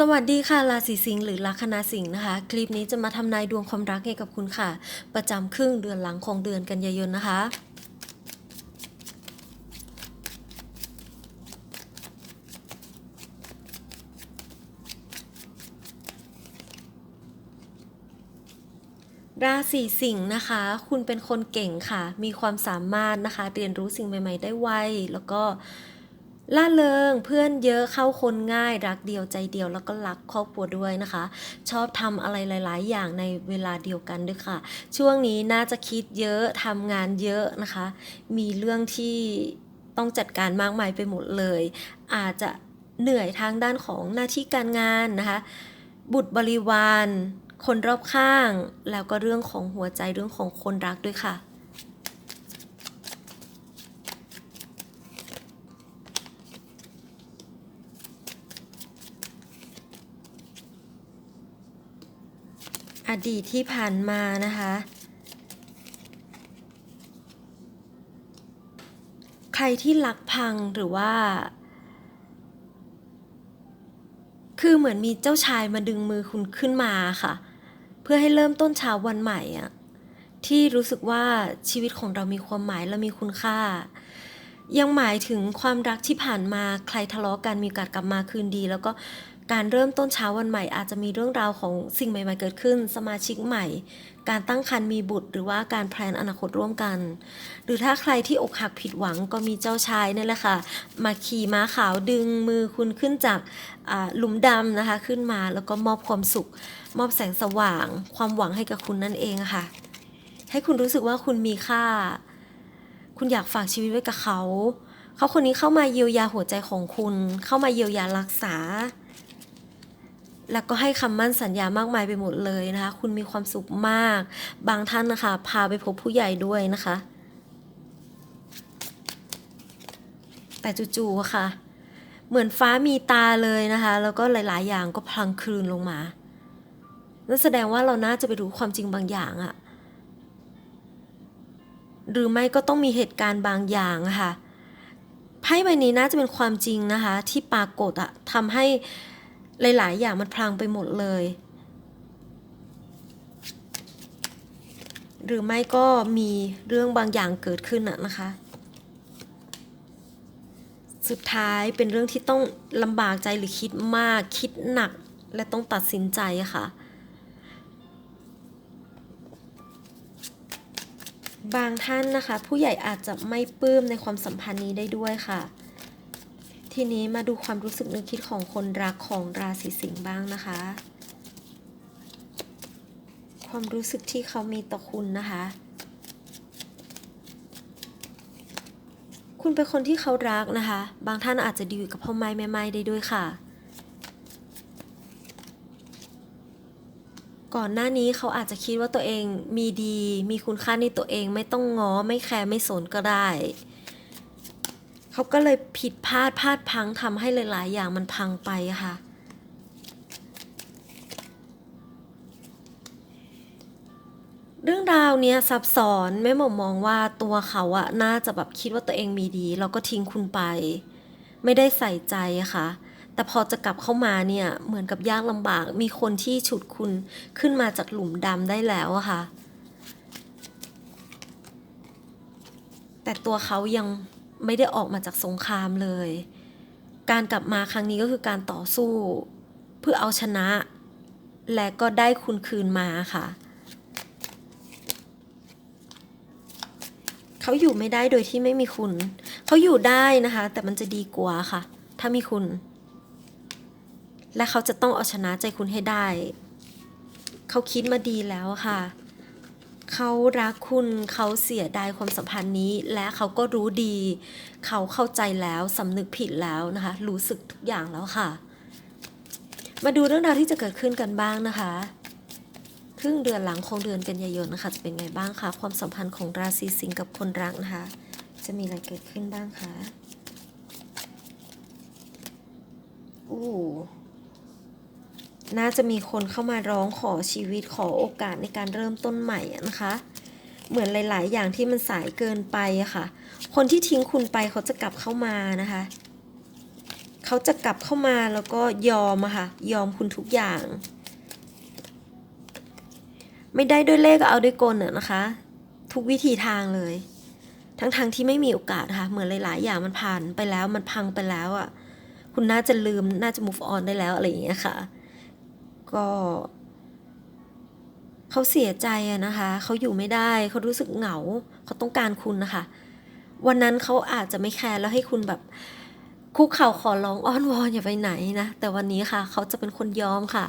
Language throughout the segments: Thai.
สวัสดีค่ะราศีสิงห์หรือลัคนาสิงห์นะคะ คลิปนี้จะมาทำนายดวงความรักให้กับคุณค่ะ ประจำครึ่งเดือนหลังของเดือนกันยายนนะคะ ราศีสิงห์นะคะ คุณเป็นคนเก่งค่ะ มีความสามารถนะคะ เรียนรู้สิ่งใหม่ ๆ ได้ไวแล้วก็ ล่าเริงเพื่อนเยอะเข้าคนง่าย รักเดียวใจเดียวแล้วก็รักครอบครัวด้วยนะคะ ชอบทำอะไรหลาย ๆ อย่างในเวลาเดียวกันด้วยค่ะ ช่วงนี้น่าจะคิดเยอะทำงานเยอะนะคะ มีเรื่องที่ต้องจัดการมากมายไปหมดเลย อาจจะเหนื่อยทางด้านของหน้าที่การงานนะคะ บุตรบริวาร คนรอบข้าง แล้วก็เรื่องของหัวใจเรื่องของคนรักด้วยค่ะ อ ดีตที่ผ่านมานะคะ ใครที่รักพังหรือว่า คือเหมือนมีเจ้าชายมาดึงมือคุณขึ้นมาค่ะ เพื่อให้เริ่มต้นเช้าวันใหม่อะที่รู้สึกว่าชีวิตของเรามีความหมายและมีคุณค่า ยังหมายถึงความรักที่ผ่านมาใครทะเลาะกันมีโอกาสกลับมาคืนดี แล้วก็ การเริ่มต้นเช้าวันใหม่อาจจะมีเรื่องราวของสิ่งใหม่ ๆ เกิดขึ้น สมาชิกใหม่ การตั้งครรภ์มีบุตร หรือว่าการแพลนอนาคตร่วมกัน หรือถ้าใครที่อกหักผิดหวังก็มีเจ้าชายนี่แหละค่ะ มาขี่ม้าขาวดึงมือคุณขึ้นจากหลุมดำนะคะ ขึ้นมาแล้วก็มอบความสุข มอบแสงสว่าง ความหวังให้กับคุณนั่นเองค่ะ ให้คุณรู้สึกว่าคุณมีค่า คุณอยากฝากชีวิตไว้กับเขา เขาคนนี้เข้ามาเยียวยาหัวใจของคุณ เข้ามาเยียวยารักษา แล้วก็ให้คำมั่นสัญญามากมายไปหมดเลยนะคะ คุณมีความสุขมาก บางท่านนะคะ พาไปพบผู้ใหญ่ด้วยนะคะ แต่จู่ๆอะค่ะ เหมือนฟ้ามีตาเลยนะคะ แล้วก็หลาย ๆ อย่างก็พลังคลืนลงมานั่นแสดงว่าเราน่าจะไปรู้ความจริงบางอย่างอะหรือไม่ก็ต้องมีเหตุการณ์บางอย่างอะค่ะไพ่ใบนี้น่าจะเป็นความจริงนะคะ ที่ปรากฏอะทำให้ หลาย ๆ อย่างมันพลังไปหมดเลย หรือไม่ก็มีเรื่องบางอย่างเกิดขึ้นอะนะคะ สุดท้ายเป็นเรื่องที่ต้องลำบากใจหรือคิดมากคิดหนักและต้องตัดสินใจอะค่ะ บางท่านนะคะ ผู้ใหญ่อาจจะไม่ปลื้มในความสัมพันธ์นี้ได้ด้วยค่ะ ทีนี้มาดูความรู้สึกนึกคิดของคนรักของราศีสิงห์บ้างนะคะ ความรู้สึกที่เขามีต่อคุณนะคะ คุณเป็นคนที่เขารักนะคะ บางท่านอาจจะดีกับพ่อไม้แม่ไม้ได้ด้วยค่ะ ก่อนหน้านี้เขาอาจจะคิดว่าตัวเองมีดี มีคุณค่าในตัวเองไม่ต้องง้อไม่แคร์ไม่สนก็ได้ เขาก็เลยผิดพลาดพลาดพังทำให้หลาย ๆ อย่างมันพังไปค่ะ เรื่องราวเนี้ยซับซ้อนแม่หมอมองว่าตัวเขาอะน่าจะแบบคิดว่าตัวเองมีดี แล้วก็ทิ้งคุณไป ไม่ได้ใส่ใจค่ะ แต่พอจะกลับเข้ามาเนี่ยเหมือนกับยากลำบาก มีคนที่ฉุดคุณขึ้นมาจากหลุมดำได้แล้วอะค่ะ แต่ตัวเขายัง ไม่ได้ออกมาจากสงครามเลย การกลับมาครั้งนี้ก็คือการต่อสู้ เพื่อเอาชนะ และก็ได้คุณคืนมาค่ะ เขาอยู่ไม่ได้โดยที่ไม่มีคุณ เขาอยู่ได้นะคะ แต่มันจะดีกว่าค่ะ ถ้ามีคุณ และเขาจะต้องเอาชนะใจคุณให้ได้ เขาคิดมาดีแล้วค่ะ เขารักคุณเขาเสียดายความสัมพันธ์นี้ และเขาก็รู้ดี เขาเข้าใจแล้วสำนึกผิดแล้วนะคะ รู้สึกทุกอย่างแล้วค่ะ มาดูเรื่องราวที่จะเกิดขึ้นกันบ้างนะคะครึ่งเดือนหลังของเดือนกันยายนนะคะจะเป็นไงบ้างคะความสัมพันธ์ของราศีสิงห์กับคนรักนะคะ จะมีอะไรเกิดขึ้นบ้างคะอู้ น่าจะมีคนเข้ามาร้องขอชีวิตขอโอกาสในการเริ่มต้นใหม่นะคะ เหมือนหลาย ๆ อย่างที่มันสายเกินไปอะค่ะ คนที่ทิ้งคุณไปเขาจะกลับเข้ามานะคะ เขาจะกลับเข้ามาแล้วก็ยอมอะค่ะ ยอมคุณทุกอย่าง ไม่ได้ด้วยเลขก็เอาด้วยกลอะนะคะ ทุกวิธีทางเลย ทั้งทางๆที่ไม่มีโอกาสค่ะ เหมือนหลาย ๆ อย่างมันผ่านไปแล้วมันพังไปแล้วอะคุณน่าจะลืมน่าจะ move on ได้แล้วอะไรอย่างเงี้ยค่ะ ก็เขาเสียใจอะนะคะ เขาอยู่ไม่ได้ เขารู้สึกเหงา เขาต้องการคุณนะคะ วันนั้นเขาอาจจะไม่แคร์แล้วให้คุณแบบคุกเข่าขอร้องอ้อนวอนอย่าไปไหนนะ แต่วันนี้ค่ะ เขาจะเป็นคนยอมค่ะ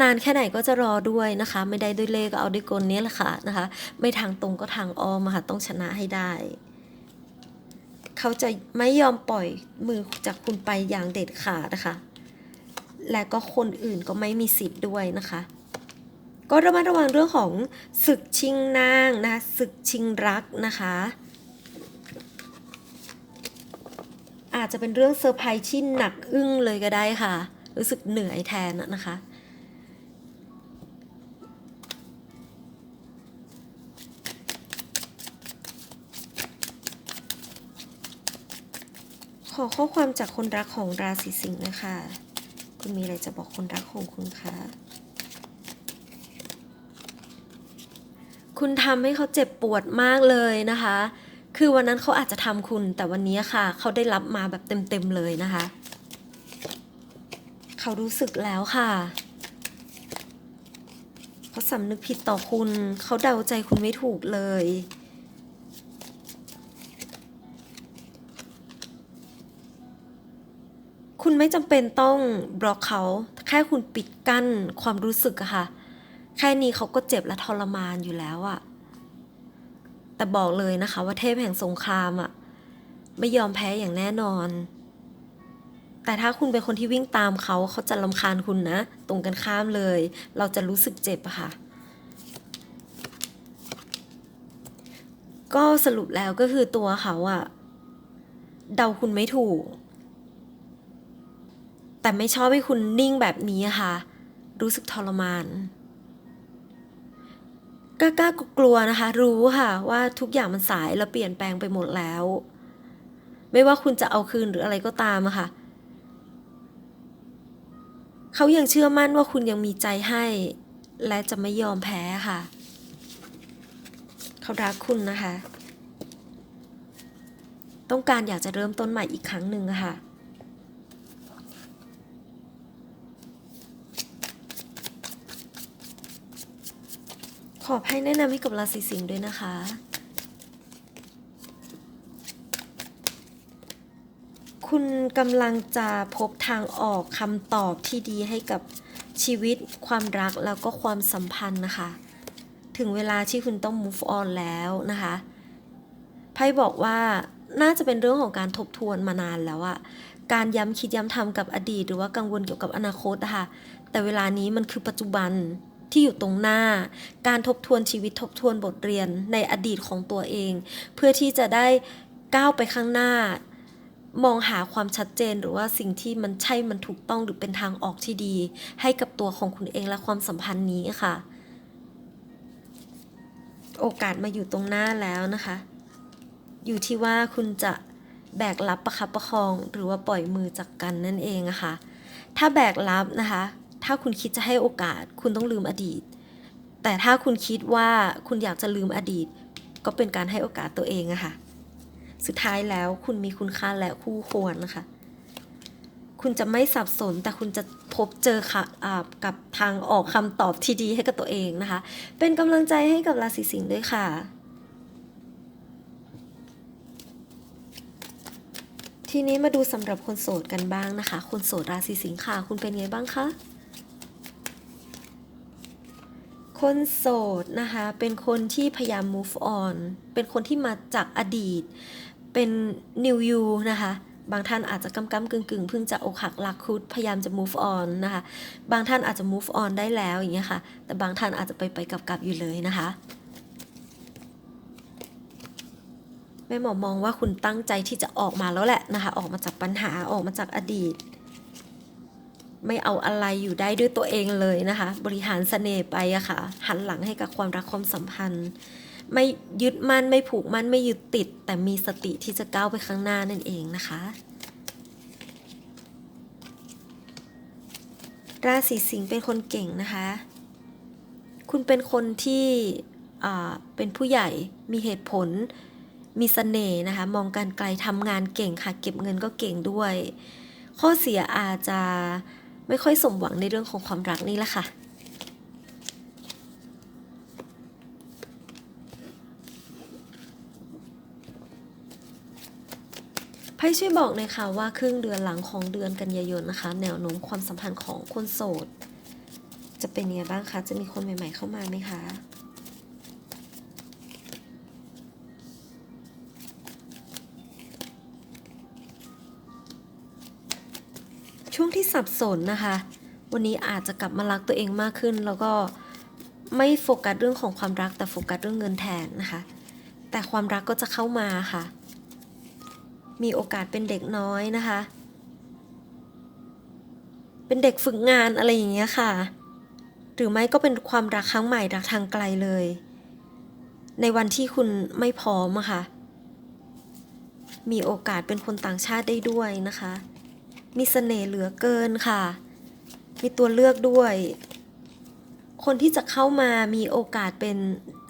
นานแค่ไหนก็จะรอด้วยนะคะ ไม่ได้ด้วยเลขก็เอาด้วยกลนี้แหละค่ะนะคะ ไม่ทางตรงก็ทางอ้อมค่ะ ต้องชนะให้ได้ เขาจะไม่ยอมปล่อยมือจากคุณไปอย่างเด็ดขาดนะคะ และก็คนอื่นก็ไม่มีสิทธิ์ด้วยนะคะ ก็ระมัดระวังเรื่องของศึกชิงนางนะคะศึกชิงรักนะคะ อาจจะเป็นเรื่องเซอร์ไพรส์ที่หนักอึ้งเลยก็ได้ค่ะ รู้สึกเหนื่อยแทนนะคะขอข้อความจากคนรักของราศีสิงห์นะคะ คุณมีอะไรจะบอกคนรักของคุณคะ คุณทำให้เขาเจ็บปวดมากเลยนะคะ คือวันนั้นเขาอาจจะทำคุณ แต่วันนี้ค่ะ เขาได้รับมาแบบเต็มๆเลยนะคะ เขารู้สึกแล้วค่ะเขาสำนึกผิดต่อคุณ เขาเดาใจคุณไม่ถูกเลย คุณไม่จำเป็นต้องบล็อกเขา แค่คุณปิดกั้นความรู้สึกอะค่ะ แค่นี้เขาก็เจ็บและทรมานอยู่แล้วอะแต่บอกเลยนะคะว่าเทพแห่งสงครามอะไม่ยอมแพ้อย่างแน่นอน แต่ถ้าคุณเป็นคนที่วิ่งตามเขา เขาจะลำคาญคุณนะ ตรงกันข้ามเลย เราจะรู้สึกเจ็บอะค่ะก็สรุปแล้วก็คือตัวเขาอะเดาคุณไม่ถูก แต่ไม่ชอบให้คุณนิ่งแบบนี้ค่ะ รู้สึกทรมานกล้าๆกลัวนะคะ รู้ค่ะว่าทุกอย่างมันสายและเปลี่ยนแปลงไปหมดแล้ว ไม่ว่าคุณจะเอาคืนหรืออะไรก็ตามอะค่ะ เขายังเชื่อมั่นว่าคุณยังมีใจให้ และจะไม่ยอมแพ้ค่ะ เขารักคุณนะคะ ต้องการอยากจะเริ่มต้นใหม่อีกครั้งหนึ่งค่ะ อให้แนะนำให้กับราศีสิงห์ด้วยนะคะ คุณกำลังจะพบทางออกคำตอบที่ดีให้กับชีวิตความรักแล้วก็ความสัมพันธ์นะคะ ถึงเวลาที่คุณต้อง move on แล้วนะคะไพ่บอกว่าน่าจะเป็นเรื่องของการทบทวนมานานแล้วอะการย้ำคิดย้ำทำกับอดีต หรือว่ากังวลเกี่ยวกับอนาคตนะคะแต่เวลานี้มันคือปัจจุบัน ที่อยู่ตรงหน้า การทบทวนชีวิตทบทวนบทเรียนในอดีตของตัวเอง เพื่อที่จะได้ก้าวไปข้างหน้า มองหาความชัดเจนหรือว่าสิ่งที่มันใช่มันถูกต้องหรือเป็นทางออกที่ดี ให้กับตัวของคุณเองและความสัมพันธ์นี้ค่ะ โอกาสมาอยู่ตรงหน้าแล้วนะคะ อยู่ที่ว่าคุณจะแบกรับประคับประคอง หรือว่าปล่อยมือจากกันนั่นเองอะค่ะถ้าแบกรับนะคะ ถ้าคุณคิดจะให้โอกาส คุณต้องลืมอดีต แต่ถ้าคุณคิดว่าคุณอยากจะลืมอดีต ก็เป็นการให้โอกาสตัวเองอะค่ะ สุดท้ายแล้วคุณมีคุณค่าและคู่ควรนะคะ คุณจะไม่สับสนแต่คุณจะพบเจอค่ะอ่ากับทางออกคำตอบที่ดีให้กับตัวเองนะคะ เป็นกำลังใจให้กับราศีสิงห์ด้วยค่ะทีนี้มาดูสำหรับคนโสดกันบ้างนะคะ คนโสดราศีสิงค์ค่ะ คุณเป็นไงบ้างคะ คนโสดนะคะ เป็นคนที่พยายาม move on เป็นคนที่มาจากอดีต เป็น new you นะคะ บางท่านอาจจะกำกำกึ่งกึ่งเพิ่งจะอกหักรักคุดพยายามจะ move on นะคะ บางท่านอาจจะ move on ได้แล้วอย่างเงี้ยค่ะ แต่บางท่านอาจจะไปไปกับกับอยู่เลยนะคะแม่หมอมองว่าคุณตั้งใจที่จะออกมาแล้วแหละนะคะ ออกมาจากปัญหาออกมาจากอดีต ไม่เอาอะไรอยู่ได้ด้วยตัวเองเลยนะคะ บริหารเสน่ห์ไปอะค่ะ หันหลังให้กับความรักความสัมพันธ์ ไม่ยึดมั่นไม่ผูกมั่นไม่ยึดติด แต่มีสติที่จะก้าวไปข้างหน้านั่นเองนะคะ ราศีสิงห์เป็นคนเก่งนะคะ คุณเป็นคนที่เป็นผู้ใหญ่มีเหตุผลมีเสน่ห์นะคะ มองการไกลทำงานเก่งค่ะ เก็บเงินก็เก่งด้วย ข้อเสียอาจจะ ไม่ค่อยสมหวังในเรื่องของความรักนี่แหละค่ะ ไพ่ช่วยบอกหน่อยค่ะว่าครึ่งเดือนหลังของเดือนกันยายนนะคะ แนวโน้มความสัมพันธ์ของคนโสด จะเป็นยังไงบ้างคะ จะมีคนใหม่ ๆ เข้ามาไหมคะ ที่สับสนนะคะ วันนี้อาจจะกลับมารักตัวเองมากขึ้น แล้วก็ไม่โฟกัสเรื่องของความรักแต่โฟกัสเรื่องเงินแทนนะคะ แต่ความรักก็จะเข้ามาค่ะ มีโอกาสเป็นเด็กน้อยนะคะ เป็นเด็กฝึกงานอะไรอย่างเงี้ยค่ะ หรือไม่ก็เป็นความรักครั้งใหม่รักทางไกลเลย ในวันที่คุณไม่พร้อมอะค่ะมีโอกาสเป็นคนต่างชาติได้ด้วยนะคะ มีเสน่ห์เหลือเกินค่ะ มีตัวเลือกด้วย คนที่จะเข้ามามีโอกาสเป็น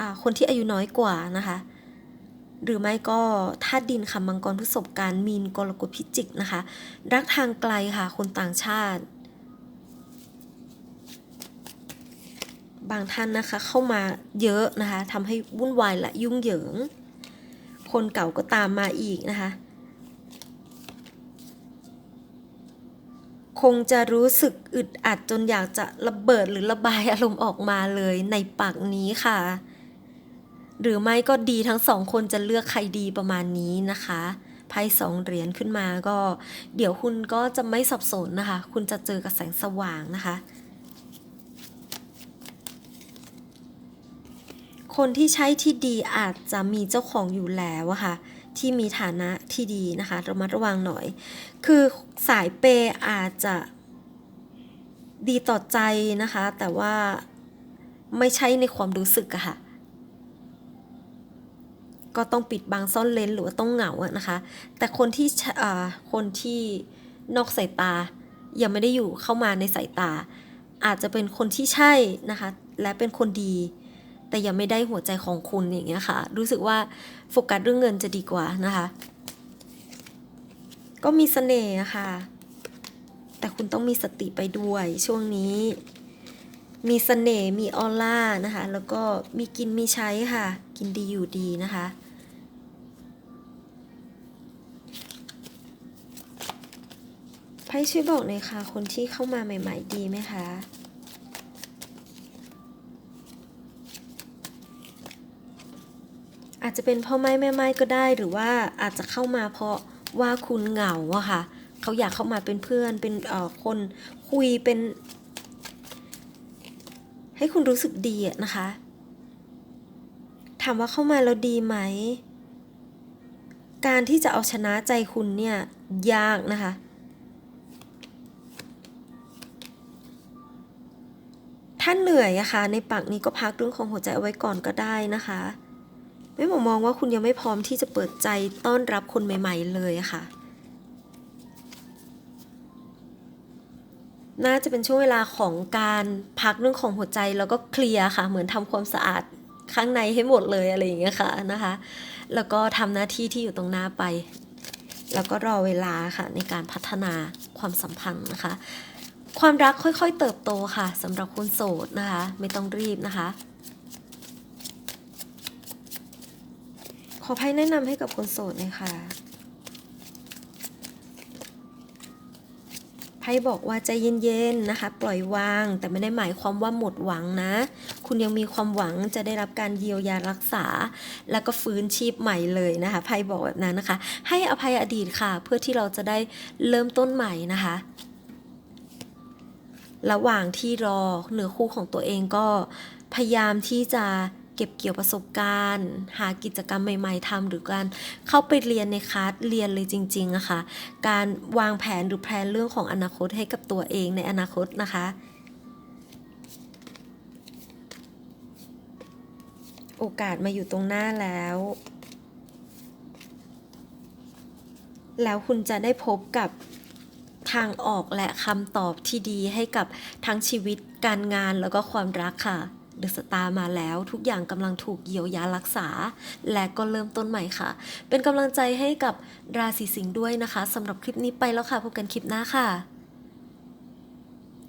อ่าคนที่อายุน้อยกว่านะคะ หรือไม่ก็ธาตุดินค่ะมังกรพฤษภการมีนกรกฎพิจิกนะคะ รักทางไกลค่ะ คนต่างชาติ บางท่านนะคะเข้ามาเยอะนะคะทำให้วุ่นวายและยุ่งเหยิง คนเก่าก็ตามมาอีกนะคะ คงจะรู้สึกอึดอัดจนอยากจะระเบิดหรือระบายอารมณ์ออกมาเลยในปากนี้ค่ะ หรือไม่ก็ดีทั้งสองคนจะเลือกใครดีประมาณนี้นะคะไพ่สองเหรียญขึ้นมาก็ เดี๋ยวคุณก็จะไม่สับสนนะคะ คุณจะเจอกับแสงสว่างนะคะ คนที่ใช้ที่ดีอาจจะมีเจ้าของอยู่แล้วอะค่ะ ที่มีฐานะที่ดีนะคะระมัดระวังหน่อย คือสายเปย์อาจจะดีต่อใจนะคะ แต่ว่าไม่ใช่ในความรู้สึกอะค่ะ ก็ต้องปิดบังซ่อนเลนหรือว่าต้องเหงาอะนะคะ แต่คนที่อ่าคนที่นอกสายตายังไม่ได้อยู่เข้ามาในสายตา อาจจะเป็นคนที่ใช่นะคะ และเป็นคนดี แต่ยังไม่ได้หัวใจของคุณอย่างเงี้ยค่ะ รู้สึกว่าโฟกัสเรื่องเงินจะดีกว่านะคะ ก็มีเสน่ห์อะค่ะ แต่คุณต้องมีสติไปด้วยช่วงนี้ มีเสน่ห์มีออร่านะคะ แล้วก็มีกินมีใช้ค่ะ กินดีอยู่ดีนะคะไพ่ช่วยบอกหน่อยค่ะ คนที่เข้ามาใหม่ ๆ ดีไหมคะ อาจจะเป็นพ่อไม้แม่ไม้ก็ได้ หรือว่าอาจจะเข้ามาเพราะว่าคุณเหงาอะค่ะ เขาอยากเข้ามาเป็นเพื่อน เป็นเอ่อคนคุยเป็น ให้คุณรู้สึกดีอะนะคะ ถามว่าเข้ามาแล้วดีไหม การที่จะเอาชนะใจคุณเนี่ยยากนะคะถ้าเหนื่อยอะค่ะในปักนี้ก็พักเรื่องของหัวใจเอาไว้ก่อนก็ได้นะคะ ไม่ผมมองว่าคุณยังไม่พร้อมที่จะเปิดใจต้อนรับคนใหม่ ๆ เลยค่ะ น่าจะเป็นช่วงเวลาของการพักเรื่องของหัวใจแล้วก็เคลียร์ค่ะ เหมือนทำความสะอาดข้างในให้หมดเลยอะไรอย่างเงี้ยค่ะนะคะ แล้วก็ทำหน้าที่ที่อยู่ตรงหน้าไป แล้วก็รอเวลาค่ะในการพัฒนาความสัมพันธ์นะคะ ความรักค่อยๆเติบโตค่ะสำหรับคนโสดนะคะ ไม่ต้องรีบนะคะ ขอไพ่แนะนำให้กับคนโสดหน่อยค่ะไพ่บอกว่าใจเย็นๆนะคะ ปล่อยวาง แต่ไม่ได้หมายความว่าหมดหวังนะ คุณยังมีความหวังจะได้รับการเยียวยารักษา แล้วก็ฟื้นชีพใหม่เลยนะคะไพ่บอกแบบนั้นนะคะ ให้อภัยอดีตค่ะ เพื่อที่เราจะได้เริ่มต้นใหม่นะคะ ระหว่างที่รอเหนือคู่ของตัวเองก็พยายามที่จะ เก็บเกี่ยวประสบการณ์ หากิจกรรมใหม่ ๆทำหรือการเข้าไปเรียนในคลาสเรียนเลยจริงๆอะค่ะ การวางแผนหรือแพลนเรื่องของอนาคตให้กับตัวเองในอนาคตนะคะโอกาสมาอยู่ตรงหน้าแล้ว แล้วคุณจะได้พบกับทางออกและคำตอบที่ดีให้กับทั้งชีวิตการงานแล้วก็ความรักค่ะ เดอะสตาร์มาแล้ว ทุกอย่างกำลังถูกเยียวยารักษา และก็เริ่มต้นใหม่ค่ะ เป็นกำลังใจให้กับราศีสิงห์ด้วยนะคะสำหรับคลิปนี้ไปแล้วค่ะพบกันคลิปหน้าค่ะ